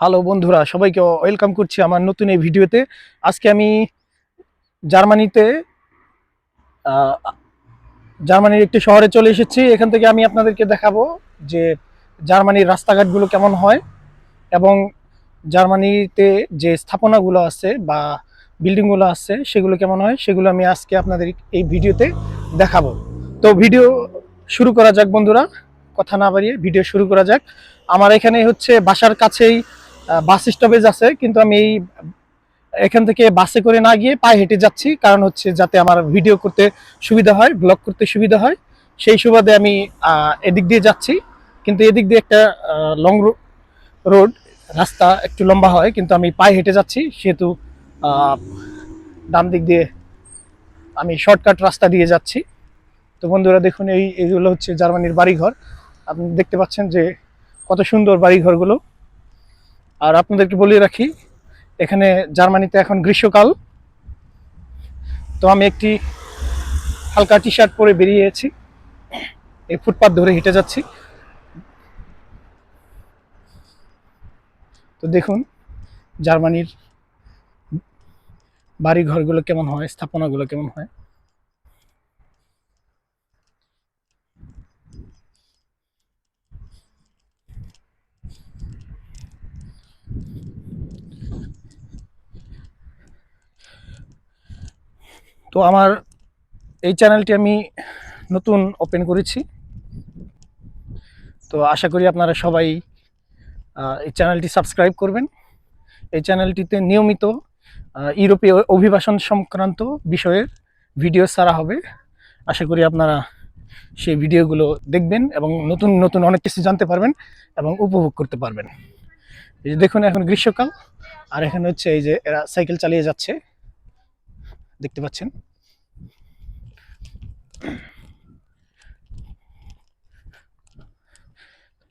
Hello বন্ধুরা, সবাইকে welcome করছি আমার নতুন এই ভিডিওতে। আজকে আমি জার্মানিতে জার্মানির একটি শহরে চলে এসেছি। এখান থেকে আমি আপনাদেরকে দেখাবো যে জার্মানির রাস্তাঘাটগুলো কেমন হয় এবং জার্মানিতে যে স্থাপনাগুলো আছে বা বিল্ডিংগুলো আছে, সেগুলো কেমন হয়, সেগুলো আমি আজকে আপনাদের এই ভিডিওতে দেখাবো। তো ভিডিও শুরু করা যাক বন্ধুরা, কথা না বাড়িয়ে ভিডিও শুরু করা যাক। আমার এখানে হচ্ছে বাসার কাছেই বাস স্টপেজ আছে, কিন্তু আমি এই, এখান থেকে বাসে করে না গিয়ে পায়ে হেঁটে যাচ্ছি, কারণ হচ্ছে যাতে আমার ভিডিও করতে সুবিধা হয় ব্লগ করতে সুবিধা হয়। সেই সুবাদে আমি এদিক দিয়ে যাচ্ছি, কিন্তু এদিক দিয়ে একটা লং রোড রাস্তা একটু লম্বা হয়, কিন্তু আমি পায়ে হেঁটে যাচ্ছি, সেহেতু ডান দিক দিয়ে আমি শর্টকাট রাস্তা দিয়ে যাচ্ছি। তো বন্ধুরা দেখুন, এই এইগুলো হচ্ছে জার্মানির বাড়িঘর। আপনি দেখতে পাচ্ছেন যে কত সুন্দর বাড়িঘরগুলো। আর আপনাদেরকে বলিয়ে রাখি, এখানে জার্মানিতে এখন গ্রীষ্মকাল। তো আমি একটি হালকা টি শার্ট পরে বেরিয়েছি। এই ফুটপাথ ধরে হেঁটে যাচ্ছি। তো দেখুন, জার্মানির বাড়ি ঘরগুলো কেমন হয়, স্থাপনাগুলো কেমন হয়। তো আমার এই চ্যানেলটি আমি নতুন ওপেন করেছি। তো আশা করি আপনারা সবাই এই চ্যানেলটি সাবস্ক্রাইব করবেন। এই চ্যানেলটিতে নিয়মিত ইউরোপীয় অভিবাসন সংক্রান্ত বিষয়ের ভিডিও ছাড়া হবে। আশা করি আপনারা সেই ভিডিওগুলো দেখবেন এবং নতুন নতুন অনেক কিছু জানতে পারবেন এবং উপভোগ করতে পারবেন। এই যে দেখুন, এখন গ্রীষ্মকাল, আর এখানে হচ্ছে এই যে এরা সাইকেল চালিয়ে যাচ্ছে। দেখতে পাচ্ছেন।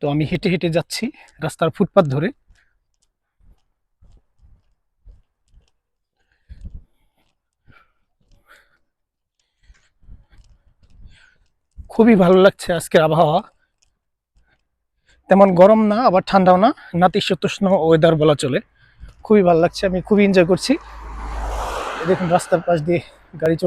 তো আমি হেঁটে হেঁটে যাচ্ছি রাস্তার ফুটপাথ ধরে। খুবই ভালো লাগছে আজকের আবহাওয়া। তেমন গরম না, আবার ঠান্ডাও না, নাতিশীতোষ্ণ ওয়েদার বলা চলে। খুবই ভালো লাগছে, আমি খুবই এনজয় করছি। দেখুন রাস্তার পাশ দিয়ে গাড়ি চলে